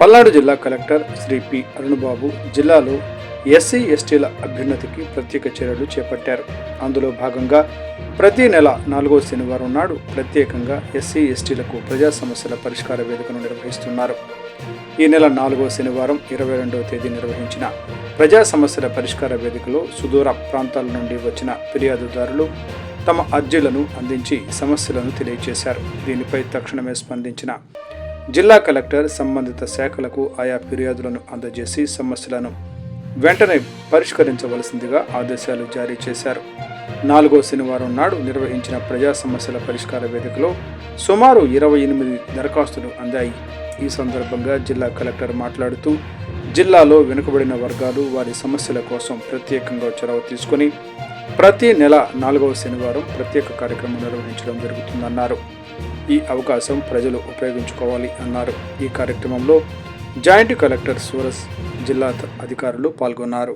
పల్నాడు జిల్లా collector Shri P Arunababu జిల్లాలో SC ఎస్టీల అభ్యున్నతికి ప్రత్యేక చర్యలు చేపట్టారు. అందులో భాగంగా ప్రతి నెల నాలుగో శనివారం నాడు ప్రత్యేకంగా ఎస్సీ ఎస్టీలకు ప్రజా సమస్యల పరిష్కార వేదికను నిర్వహిస్తున్నారు. ఈ నెల నాలుగో శనివారం ఇరవై రెండవ తేదీ నిర్వహించిన ప్రజా సమస్యల పరిష్కార వేదికలో సుదూర ప్రాంతాల నుండి వచ్చిన ఫిర్యాదుదారులు తమ అర్జీలను అందించి సమస్యలను తెలియజేశారు. దీనిపై తక్షణమే స్పందించిన జిల్లా కలెక్టర్ సంబంధిత శాఖలకు ఆయా ఫిర్యాదులను అందజేసి సమస్యలను వెంటనే పరిష్కరించవలసిందిగా ఆదేశాలు జారీ చేశారు. నాలుగో శనివారం నాడు నిర్వహించిన ప్రజా సమస్యల పరిష్కార వేదికలో సుమారు ఇరవై ఎనిమిది దరఖాస్తులు అందాయి. ఈ సందర్భంగా జిల్లా కలెక్టర్ మాట్లాడుతూ జిల్లాలో వెనుకబడిన వర్గాలు వారి సమస్యల కోసం ప్రత్యేకంగా చొరవ తీసుకొని ప్రతి నెల నాలుగవ శనివారం ప్రత్యేక కార్యక్రమం నిర్వహించడం జరుగుతుందన్నారు. ఈ అవకాశం ప్రజలు ఉపయోగించుకోవాలి అన్నారు. ఈ కార్యక్రమంలో జాయింట్ కలెక్టర్ సూరస్ జిల్లా అధికారులు పాల్గొన్నారు.